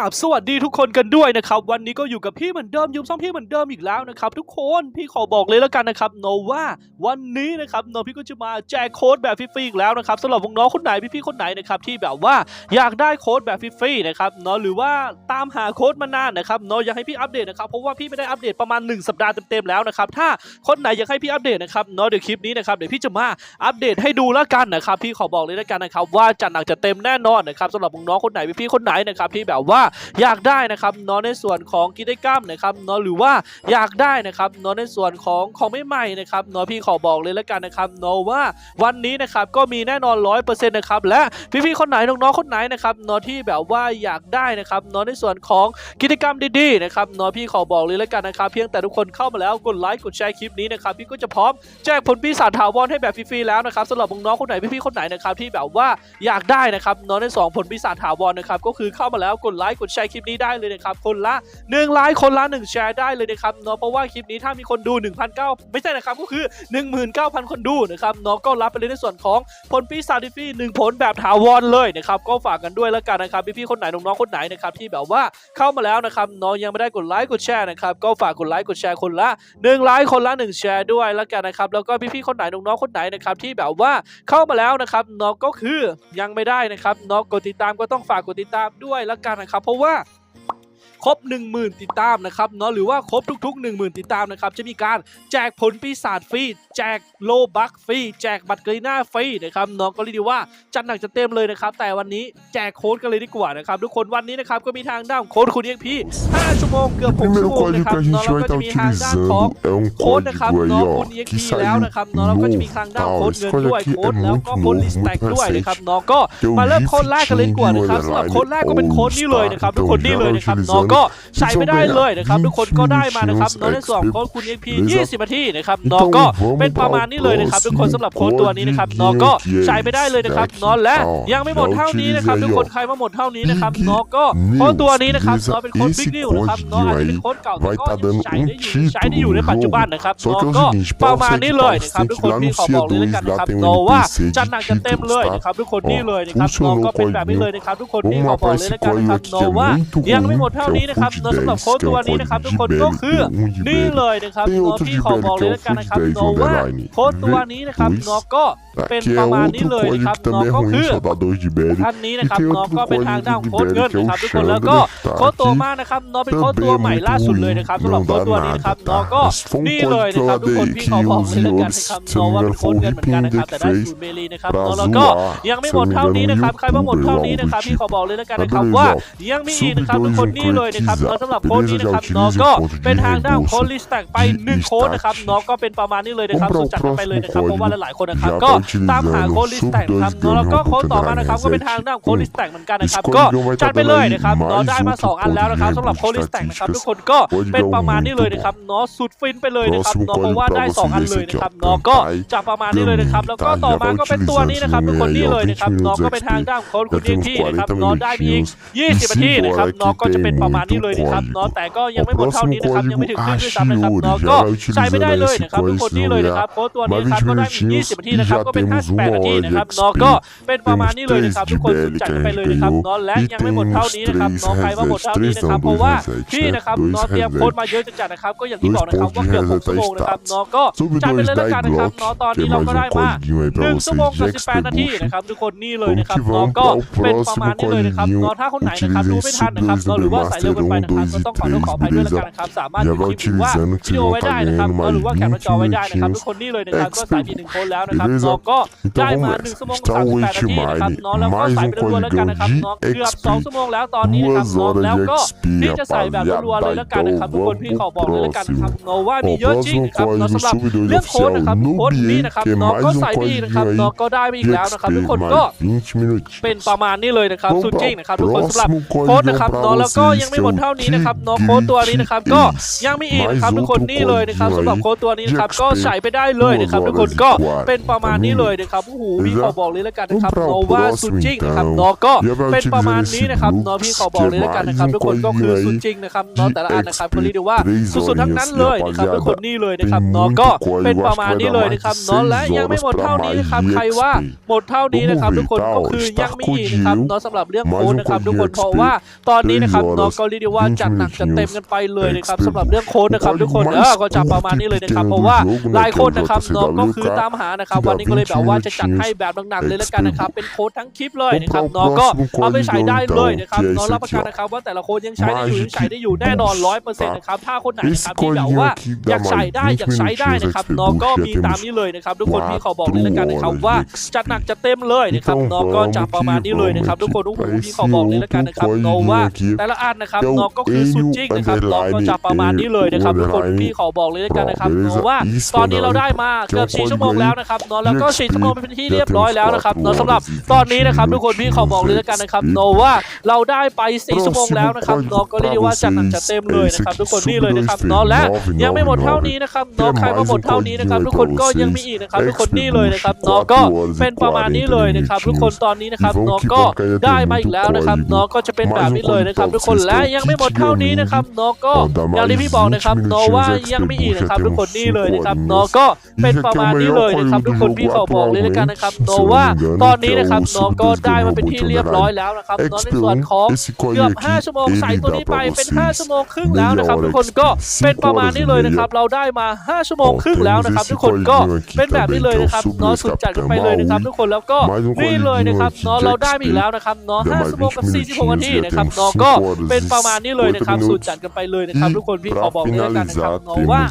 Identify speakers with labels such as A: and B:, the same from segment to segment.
A: ราบสวัสดีทุกคนกันด้วยนะครับวันนี้ก็อยู่กับพี่เหมือนเดิมยุมซ่อมพี่เหมือนเดิมอีกแล้วนะครับทุกคนพี่ขอบอกเลยแล้วกันนะครับโนว่าวันนี้นะครับโนพี่ก็จะมาแจกโค้ดแบบฟรีๆอีกแล้วนะครับสำหรับน้องคนไหนพี่ๆคนไหนนะครับที่แบบว่าอยากได้โค้ดแบบฟรีๆนะครับเนาะหรือว่าตามหาโค้ดมานานนะครับเนาะอยากให้พี่อัปเดตนะครับเพราะว่าพี่ไม่ได้อัปเดตประมาณ 1 สัปดาห์เต็มๆแล้วนะครับถ้าคนไหนอยากให้พี่อัปเดตนะครับเนาะเดี๋ยวคลิปนี้นะครับเดี๋ยวพี่จะมาอัปเดตให้ดูแล้วกันนะครับพี่ขอบอกเลยแล้วกันนะครับว่าจัดหนักจะเต็มแน่นอนนะครับสำหรับน้องคนไหนพี่ๆคนไหนนะครับที่แบบว่าอยากได้นะครับเนาะในส่วนของกิจกรรมนะครับเนาะหรือว่าอยากได้นะครับเนาะในส่วนของของใหม่ๆนะครับเนาะพี่ขอบอกเลยแล้วกันนะครับเนาะว่าวันนี้นะครับก็มีแน่นอนร้อยเปอร์เซ็นต์นะครับและพี่ๆคนไหนน้องๆคนไหนนะครับเนาะที่แบบว่าอยากได้นะครับเนาะในส่วนของกิจกรรมดีๆนะครับเนาะพี่ขอบอกเลยแล้วกันนะครับ เพียงแต่ทุกคนเข้ามาแล้วกดไลค์กดแชร์คลิปนี้นะครับพี่ก็จะพร้อมแจกผลปีศาจถาวรให้แบบฟรีๆแล้วนะครับสำหรับน้องๆคนไหนพี่ๆคนไหนนะครับที่แบบว่าอยากได้นะครับเนาะในสองผลปีศาจถาวรนะครับก็คือเข้ามาแล้วกดไลค์กดแชร์คลิปนี้ได้เลยนะครับคนละหนึ่งไลค์คนละหนึ่งแชร์ได้เลยนะครับเนาะเพราะว่าคลิปนี้ถ้ามีคนดู 1,900ไม่ใช่นะครับก็คือ 19,000 คนดูนะครับเนาะก็รับไปเลยในส่วนของผลปีศาจดิฟี่หนึ่งผลแบบถาวรเลยนะครับก็ฝากกันด้วยแล้วกันนะครับพี่ๆคนไหนน้องๆคนไหนนะครับที่แบบว่าเข้ามาแล้วนะครับเนาะยังไม่ได้กดไลค์กดแชร์นะครับก็ฝากกดไลค์กดแชร์คนละหนึ่งไลค์คนละหนึ่งแชร์ด้วยแล้วกันนะครับแล้วก็พี่ๆคนไหนน้องๆคนไหนนะครับที่แบบว่าเข้ามาแล้วนะครับเนาะก็คือยังไม่ได้นะครับเนาะกดติดตามก็ต้องฝากกดติดตามด้วยแล้วกันนะครับเพราะว่า ครบ 10,000 ติดตามนะครับเนาะหรือว่าครบทุก ๆ 10,000 ติดตามนะครับจะมีการแจกผลปีศาจฟรีแจกโลบัคฟรีแจกบัตรกรีน่าฟรีนะครับเนาะก็เรียกได้ว่าจัดหนักจะเต็มเลยนะครับแต่วันนี้แจกโค้ดกันเลยดีกว่านะครับทุกคนวันนี้นะครับก็มีทางด้านโค้ดคุณเอ็กพี5ชั่วโมงเกือบ
B: O
A: 6ชั่
B: primeiro
A: วโมงนะ
B: código
A: ครับ
B: que a
A: เนาะ
B: gente
A: แล้ว
B: vai
A: ก็
B: estar
A: จะมีทางด้านของ
B: utilizando é um
A: โค้ดนะครับ
B: código aí,
A: เนาะ
B: ó,
A: คุณ EXP
B: que
A: แล้ว
B: saiu
A: นะครับเนาะแล้วก็จะมีทางด้าน
B: novo,
A: โค้ด
B: tal.
A: เงิน
B: Esse
A: ด้วย
B: código aqui
A: โค้ด
B: é
A: แล้ว
B: muito
A: ก็โค้ด
B: novo,
A: ลิสแต็ก
B: muito
A: ด้วยนะครับ
B: recente.
A: เนาะก็
B: Tem o
A: มาเริ่ม
B: GIF
A: โค้ดแรกกันเลยดีกว่านะครับ
B: King
A: สำหรับ
B: Underline
A: โค้ดแรกก็เป็นโค้ดนี้เลยนะครับทุก
B: All
A: คนนี่เลยนะครับเนาะก็ใช้ไม่ได้เลยนะครับ ทุกคนก็ได้มานะครับเนาะในส่วนของโค้ดคุณ EXP 20นาทีนะครับเนาะก็เป็นประมาณนี้เลยนะครับทุกคนสำหรับโค้ดตัวนี้นะครับเนาะก็ใช้ไม่ได้เลยนะครับเนาะและยังไม่หมดเท่านี้นะครับทุกคนใครมาหมดเท่านี้นะครับเนาะก็โค้ดตัวนี้นะครับเนาะเป็นโค้ดบิ๊กนิวนะครับเนาะอาจจะเป็นโค้ดเก่าแต่ก็ยังใช้ได้อยู่ใช้ได้อยู่ในปัจจุบันนะครับ
B: Só
A: เนาะ
B: que é o
A: ก็
B: seguinte,
A: ประ
B: pra
A: มาณ
B: você
A: นี้เลย
B: editar,
A: นะครับ
B: você
A: ทุก
B: tem
A: คน
B: que ir lá
A: พี่
B: no
A: ขอบอกเลยแล้ว
B: CO2
A: กัน
B: lá
A: นะครับ
B: tem um
A: เนาะว่า
B: NPC
A: จัดหนักจะเต็มเลย
B: de
A: นะครับทุกคนนี่เลยนะครับ
B: Funcionou
A: เนาะ
B: o
A: ก็เป็นแบบนี้
B: código.
A: เลยนะครับทุกคนพี่
B: Vamos
A: ขอ
B: lá
A: บอก
B: pra
A: เลย
B: esse
A: แล้วกันนะครับ
B: código aqui
A: เนาะ
B: que é
A: ว่า
B: muito
A: ยังไม่
B: ruim,
A: หมดเท่า
B: que é
A: นี้นะครับโนาะสำหรับโค้ดตัวนี้นะครับทุกคนก็คือนี่เลยนะครับหนาะ
B: outro
A: พี่
B: de
A: ขอบอกเลยแล้วกันนะครับ
B: 10
A: เนาะว่าโค้ดตัวนี้นะครับหนาะก็เป็นประมาณนี้เลยนะครับนาะ
B: também é
A: ก็คือ
B: só dá dois de Belly.
A: อันนี้นะครับนาะ
B: outro
A: ก็เป็นทางด้านโค้ดเงินนะครับทุกคนแล้วก็โค้ดตัวมากนะครับเนาะเป็นโค้ดตัวใหม่ล่าสุดเลยนะครับสำหรับโค้ดตัวนี้นะครับนาะ
B: tá?
A: ก็นี่เลยนะครับทุกคนพี่ขอบอกเลยแล้วกันนะครับนาะ
B: não
A: ว่าเป็นโค้ดเงินเหมือนกันนะครับแต่ได้สูตรเมลีนะครับ
B: pra
A: เนาะแล้วก็ยังไม่หมดเท่านี้นะครับใครมาหมดเท่านี้นะครับพี่ขอบอกเลยแล้วกันนะครับว่ายังมีอีกนะครับทุกคนนี่เลยนะครับ
B: dois
A: เนาะสำหรับ
B: beleza,
A: โค้ดนี้นะครับ
B: já
A: เนาะ
B: utilize
A: ก็
B: o código de
A: เป็นทางด้าน
B: reembolso
A: โค้ดลิสแต็กไปหนึ่ง
B: de
A: โค้ดนะครับ
B: start.
A: เนาะก็เป็นประมาณนี้เลยนะครับ
B: Vamos
A: สุด
B: para o
A: จัดกันไปเลยนะครับ
B: próximo
A: เพราะว่า
B: código.
A: หลายๆคนนะครับ
B: Já
A: ก็
B: tá
A: ตามหา
B: utilizando
A: โค้ดลิสแต็กนะครับ
B: Sub
A: เนาะแล้วก็
B: 2
A: โค้ดต่อมานะครับก็เป็นทางด้านโค้ดลิสแต็กเหมือนกันนะครับก็จัดไปเลยนะครับเนาะได้มาสองอันแล้วนะครับสำหรับโค้ดลิสแต็กนะครับทุกคนก็เป็นประมาณนี้เลยนะครับเนาะสุดฟินไปเลยนะครับเนาะเพราะว่าได้สองอันเลยนะครับเนาะก็จะประมาณนี้เลยนะครับแล้วก็ต่อมาก็เป็นตัวนี้นะครับทุกคนนี่เลยนะครับเนาะก็เป็นทางด้านโค้ดคุณเอ็ที่นะครับเนาะได้มีอีก20นาทีนะครับเนาะก็จะเป็นประมาณนี้เลยนะครับเนาะแต่ก็ยังไม่หมดเท่านี้นะครับยังไม่ถึงครึ่งด้วยซ้ำนะครับเนาะก็ใช้ไม่ได้เลยนะครับทุกคนนี่เลยนะครับโค้ดตัวนี้นะครับก็ได้มี20นาทีนะครับก็เป็น58นาทีนะครับเนาะก็เป็นประมาณนี้เลยนะครับทุกคนสุดจัดไปเลยนะครับเนาะและยังไม่หมดเท่านี้นะครับเนาะใครว่าหมดเท่านี้นะครับเพราะว่าพี่นะครับเนาะเตรียมโค้ดมาเยอะจัดๆนะครับก็อย่างที่บอกนะครับว่าเกือบ6ชั่วโมงนะครับเนาะก็
B: Sub
A: จัดไป
B: 2
A: เลยแล้วกันนะครับ
B: Block,
A: เนาะตอน
B: que
A: นี้
B: é
A: เรา
B: mais
A: ก็
B: um
A: ได้มา
B: código aí
A: ห
B: pra
A: นึ่ง
B: vocês
A: ชั่วโมง
B: de
A: กับสิบแปด
B: Expert
A: นาที
B: Bush.
A: นะครับทุกคนนี่เลยนะครับ
B: Vamos
A: เนาะ
B: que
A: ก็
B: vamos para o
A: เป็นประมาณ
B: próximo
A: นี้เลยนะครับ
B: código.
A: เนาะถ้าคนไหนนะครับดู
B: Utilizem
A: ไม่ทันนะครับ
B: Sub
A: เนาะหรือว่าใส่เร็ว
B: 2
A: เกินไปนะครับ
B: Master
A: ก็ต้องขอโทษขออภัยด้วยแล้วกันนะครับสามารถ
B: Já
A: ดู
B: vai
A: คลิปหรือว่า
B: utilizando
A: วิ
B: que
A: ดีโอ
B: vocês
A: ไว้
B: vão
A: ได้
B: estar
A: นะครับ
B: ganhando
A: เนาะหรือว่า
B: mais
A: แคปหน้าจอ
B: 20
A: ไว้ได้นะครับ
B: minutinhos
A: ทุกคนนี่เลยนะครับก็ใส่ปีหนึ่งโค้ดแล้วนะครับ
B: Beleza?
A: เนาะก็
B: Então
A: ได้มา
B: vamos
A: หนึ่ง
B: nessa.
A: ชั่วโมง
B: Está
A: สาม
B: o
A: สิบแปดนาทีนะครับ
B: Ultimine,
A: เนาะแล้วก็
B: mais
A: ใส่
B: um
A: ไปรัวๆแล้วกันนะครับ
B: código
A: เนาะ
B: de
A: เกือบ
B: XP
A: สองชั่วโมงแล้วตอนนี้นะครับ
B: Duas
A: เนาะ
B: horas
A: แล้ว
B: de
A: ก็
B: XP,
A: พี่จะใส่แบบรัวๆเลยแล้วกันนะครับทุกคนพี่ขอบอกเลยแล้วกันนะครับเนาะว่ามี
B: O
A: เยอะจริง
B: próximo
A: นะครับเนาะ
B: código
A: สำหรับ
B: Sub 2
A: เรื่องโค้ด
B: oficial
A: นะครับโค้ดนี้นะครับ
B: Nubier, que é
A: เนาะ
B: mais
A: ก็
B: um
A: ใส่ไปอีก
B: código
A: นะครับ
B: aí
A: เนาะก็ได้ไปอีก
B: de
A: แล้วนะครับ
B: XP,
A: ทุกคน
B: mais
A: ก็
B: 20 minutinhos.
A: เป็นประมาณนี้เลยนะครับ
B: Vamos
A: สุดจริง
B: para o
A: นะครับทุกคนสำหรับ
B: próximo
A: โค้ด
B: código
A: นะครับ
B: para
A: เนาะแล้วก็
B: vocês
A: ยังไม่หมดเท่านี้นะครับเนาะโค้ดตัวนี้นะครับก็ยังมีอีกนะครับทุกคนนี่เลยนะครับสำหรับโค้ดตัวนี้นะครับก็ใส่ไปได้เลยนะครับทุกคนก็เป็นประมาณนี้เลยนะครับโอ้โหพี่ขอบอกเลยแล้วกันนะครับโนวาสุดจริงนะครับเนาะก็เป็นประมาณนี้นะครับเนาะพี่ขอบอกเลยแล้วกันนะครับทุกคนก็คือสุดจริงนะครับเนาะแต่ละอันนะครับก็เรียกได้ว่าสุดๆทั้งนั้นเลยนะครับทุกคนนี่เลยนะครับเนาะก็เป็นประมาณนี้เลยนะครับเนาะและยังไม่หมดเท่านี้นะครับใครว่าหมดเท่านี้นะครับ ทุกคนก็คือยังไม่อีกนะครับเนาะสำหรับเรื่องโค้ดนะครับทุกคนเพราะว่าตอนนี้นะครับเนาะก็เรียกได้ว่าจัดหนักจัดเต็มกันไปเลยนะครับสำหรับเรื่องโค้ดนะครับทุกคนเออก็จะประมาณนี้เลยนะครับเพราะว่าหลายคนนะครับเนาะก็คือตามหานะครับวันนี้ก็เลยแบบว่าจะจัดให้แบบหนักๆเลยแล้วกันนะครับเป็นโค้ดทั้งคลิปเลยนะครับเนาะก็เอาไปใช้ได้เลยนะครับเนาะรับประกันนะครับว่าแต่ละโค้ดยังใช้ได้อยู่ยังใช้ได้อยู่แน่นอนร้อยเปอร์เซ็นต์นะครับถ้าคนไหนนะครับที่แบบว่าอยากใส่ได้อยากใช้ได้นะครับเนาะก็มีตามนี้เลยนะครับทุกคนพี่ขอบอกเลยแล้วกันนะครับว่าจัดหนักจัดเต็มเลยนะครับเนาะก็จะประมาณนี้เลยนะครับทุกคนโอ้โหพี่ขอบอกเลยแล้วกันนะครับเนาะว่าแต่ละอันนะครับเนาะก็คือสุดจริงนะครับเนาะก็จะประมาณนี้เลยนะครับทุกคนพี่ขอบอกเลยแล้วกันนะครับเนาะว่าตอนนี้เราได้มาเกือบ4ชั่วโมงแล้วนะครับเนาะแล้วก็4ชั่วโมงเป็นที่เรียบร้อยแล้วนะครับเนาะสำหรับตอนนี้นะครับทุกคนพี่ขอบอกเลยแล้วกันนะครับเนาะว่าเราได้ไป4ชั่วโมงแล้วนะครับเนาะก็เรียกได้ว่าจัดหนักจัดเต็มเลยนะครับทุกคนนี่เลยนะครับเนาะและยังไม่หมดเท่านี้นะครับเนาะใครว่าหมดเท่านี้นะครับทุกคนก็ยังมีอีกนะครับทุกคนนี่เลยนะครับเนาะก็เป็นประมาณนี้เลยนะครับทุกคนตอนนี้นะครับเนาะก็ได้มาอีกแล้วนะครับเนาะก็จะเป็นแบบนี้เลยนะครับทุกคนและยังไม่หมดเท่านี้นะครับเนาะก็อย่างที่พี่บอกนะครับเนาะว่ายังมีอีกนะครับทุกคนนี่เลยนะครับเนาะก็เป็นประมาณนี้เลยนะครับทุกคนพี่ขอบอกเลยแล้วกันนะครับเนาะว่าตอนนี้นะครับเนาะก็ได้มาเป็นที่เรียบร้อยแล้วนะครับเนาะในส่วนของเกือบ5ชั่วโมงใส่ตัวนี้ไปเป็น 5 ชั่วโมงครึ่งแล้วนะครับ ทุกคนก็เป็นประมาณนี้เลยนะครับ เราได้มา 5 ชั่วโมงครึ่งแล้วนะครับ ทุกคนก็เป็นแบบนี้เลยนะครับเนาะสุดจัดกันไปเลยนะครับ ทุกคนแล้วก็นี่เลยนะครับเนาะเราได้มาอีกแล้วนะครับเนาะ5ชั่วโมงกับ46นาทีนะครับเนาะก็เป็นประมาณนี้เลยนะครับสุดจัดกันไปเลยนะครับทุกคนพี่ขอบอกเลยแล้วกันนะครับเนาะว่า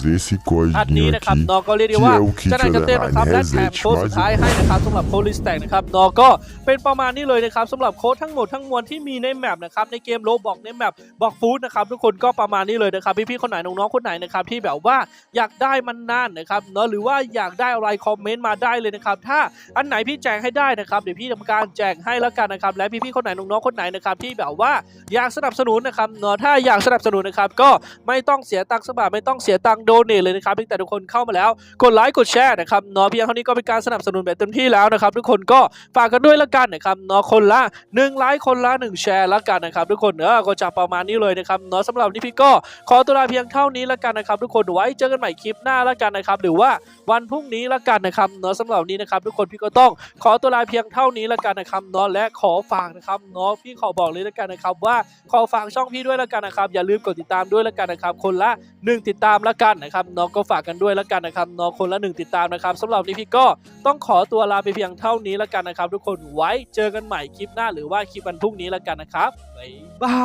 A: อันนี้นะครับนอก็เรียกได้ว่าจะได้จะเต้นนะครับและแถมโค้ดสุดท้ายให้นะครับสำหรับโค้ดลิสแตกนะครับนอก็เป็นประมาณนี้เลยนะครับสำหรับโค้ดทั้งหมดทั้งมวลที่มีในแมปนะครับในเกมโลบอกในแมปบอกฟู้ดนะครับทุกคนก็ประมาณนี้เลยนะครับพี่ๆคนไหนน้องๆคนไหนนะครับที่แบบว่าอยากได้มันนานนะครับเนาะหรือว่าอยากได้อะไรคอมเมนต์มาได้เลยนะครับถ้าอันไหนพี่แจกให้ได้นะครับเดี๋ยวพี่ทำการแจกให้แล้วกันนะครับและพี่ๆคนไหนน้องๆคนไหนนะครับที่แบบว่าอยากสนับสนุนนะครับเนาะถ้าอยากสนับสนุนนะครับก็ไม่ต้องเสียตังค์สบาทไม่ต้องเสียตังค์โดเนทเลยนะครับเพียงแต่ทุกคนเข้ามาแล้วกดไลค์กดแชร์นะครับเนาะเพียงเท่านี้ก็เป็นการสนับสนุนแบบเต็มที่แล้วนะครับทุกคนก็ฝากกันด้วยละกันนะครับเนาะคนละ1ไลค์คนละ1แชร์ละกันนะครับทุกคนเออก็จะประมาณนี้เลยนะครับเนาะสำหรับนี้พี่ก็ขอตัวลาเพียงเท่านี้ละกันนะครับทุกคนไว้เจอกันใหม่คลิปหน้าละกันนะครับหรือว่าวันพรุ่งนี้ละกันนะครับเนาะสำหรับนี้นะครับทุกคนพี่ก็ต้องขอตัวลาเพียงเท่านี้ละกันนะครับเนาะและขอฝากนะครับเนาะพี่ขอบอกเลยละกันนะครับว่าขอฝากชองพี่ด้วยละกันนะครับ อย่าลืมกดติดตามด้วยละกันนะครับ คนละหนึ่งติดตามแล้วกันนะครับน้องก็ฝากกันด้วยแล้วกันนะครับน้องคนละหนึ่งติดตามนะครับสำหรับนนี้พี่ก็ต้องขอตัวลาไปเพียงเท่านี้แล้วกันนะครับ ทุกคนไว้เจอกันใหม่คลิปหน้าหรือว่าคลิปวันพรุ่งนี้แล้วกันนะครับบ๊ายบา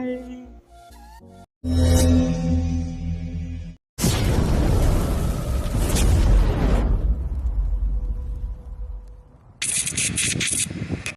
A: ย